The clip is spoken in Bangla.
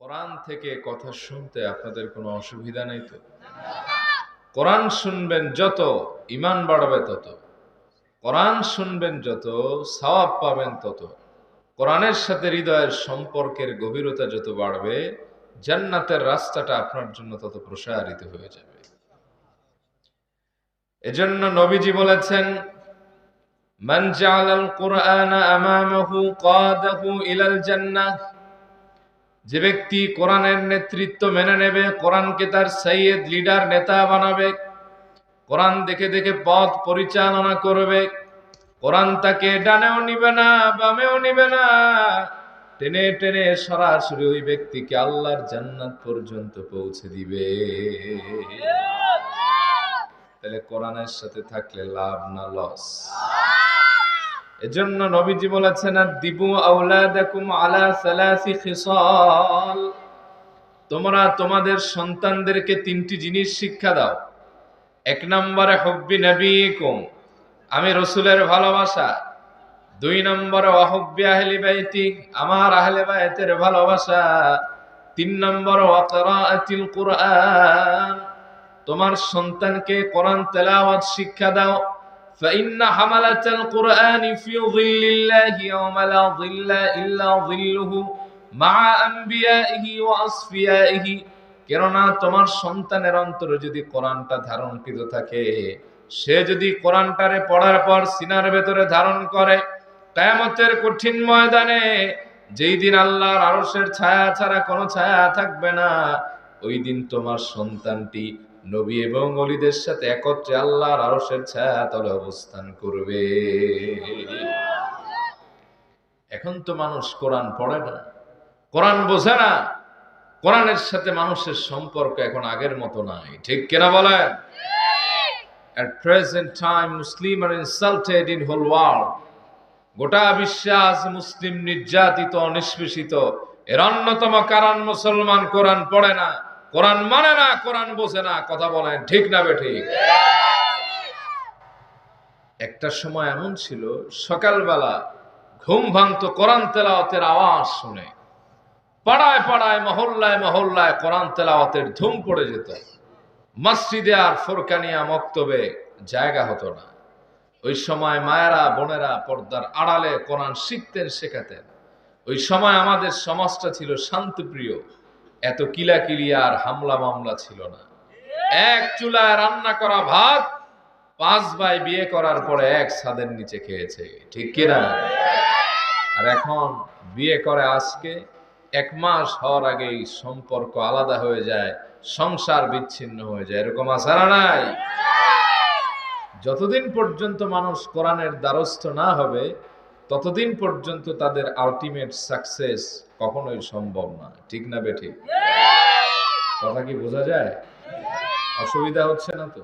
কোরআন থেকে কথা শুনতে আপনাদের কোনো অসুবিধা নেই তো? কোরআন শুনবেন যত ইমান বাড়বে তত। কোরআন শুনবেন যত, সওয়াব পাবেন তত। কোরআনের সাথে হৃদয়ের সম্পর্কের গভীরতা যত বাড়বে, জান্নাতের রাস্তাটা আপনার জন্য তত প্রসারিত হয়ে যাবে। এজন্য নবীজি বলেছেন, মান কুরআনা আমামাহু কাদাহু ইলাল জান্নাহ। যে ব্যক্তি কোরআনের নেতৃত্ব মেনে নেবে, কোরআনকে তার সৈয়দ লিডার নেতা বানাবে, কোরআন দেখে দেখে পথ পরিচালনা করবে, কোরআন তাকে ডানেও নিবে না, বামেও নিবে না। টেনে টেনে সরাসরি ওই ব্যক্তিকে আল্লাহর জান্নাত পর্যন্ত পৌঁছে দিবে। তাহলে কোরআনের সাথে থাকলে লাভ না, লস? এজন্য নবীজি বলেছেন দিবু আউলাদাকুম আলা সালাসি খিসাল। তোমরা তোমাদের সন্তানদেরকে তিনটি জিনিস শিক্ষা দাও। এক নম্বরে, হব্বি নবীকুম। আমি রসুলের ভালোবাসা। দুই নম্বরে অহব্বি আহলি বাইতি। আমার আহলে বাইতের ভালোবাসা। তিন নম্বর ওয়াকরাআতিল কুরআন। তোমার সন্তানকে কোরআন তেলাওয়াত শিক্ষা দাও। فإن حملة القرآن في ظل الله يوم لا ظل إلا ظله مع أنبيائه وأصفيائه কেননা তোমার সন্তানের অন্তরে যদি কোরআনটা ধারণকৃত থাকে সে যদি কোরআনটারে পড়ার পর সিনার ভেতরে ধারণ করে কায়ামতের কঠিন ময়দানে যেই দিন আল্লাহর আরশের ছায়া ছাড়া কোনো ছায়া থাকবে না ওই দিন তোমার সন্তানটি নবী এবং অলিদের সাথে একত্রে আল্লাহর আরশের ছায়া তলে অবস্থান করবে। এখন তো মানুষ কোরআন পড়ে না কোরআন বোঝে না। কোরআনের সাথে মানুষের সম্পর্ক এখন আগের মতো নাই ঠিক কিনা বলেন? At present time, Muslims are insulted in whole world. গোটা বিশ্বাস মুসলিম নির্যাতিত নিষ্পেষিত এর অন্যতম কারণ মুসলমান কোরআন পড়ে না। কোরআন মানে না, কোরআন বোঝে না, কথা বলেন, ঠিক না বেঠিক একটা সময় এমন ছিল, সকালবেলা ঘুম ভাঙত, কোরআন তেলাওয়াতের আওয়াজ শুনে। পাড়ায় পাড়ায়, মহল্লায় মহল্লায় কোরআন তেলাওয়াতের ধুম পড়ে যেত। মসজিদে আর ফোরকানিয়া মক্তবে জায়গা হতো না। ওই সময় মায়েরা, বোনেরা পর্দার আড়ালে কোরআন শিখতেন, শেখাতেন। ওই সময় আমাদের সমাজটা ছিল শান্তিপ্রিয়। এত কিলাকিলি আর হামলা মামলা ছিল না। এক চুলায় রান্না করা ভাত, পাঁচ ভাই বিয়ে করার পরে এক ছাদের নিচে খেয়েছে। ঠিক কিনা আর এখন বিয়ে করে আজকে, এক মাস হওয়ার আগেই সম্পর্ক আলাদা হয়ে যায়, সংসার বিচ্ছিন্ন হয়ে যায়। এরকম আসারা নাই? যতদিন পর্যন্ত মানুষ কোরআনের দ্বারস্থ না হবে ততদিন পর্যন্ত তাদের আলটিমেট সাকসেস কখনোই সম্ভব না। ঠিক না বেঠিক? কথা কি বোঝা যায়? অসুবিধা হচ্ছে না তো?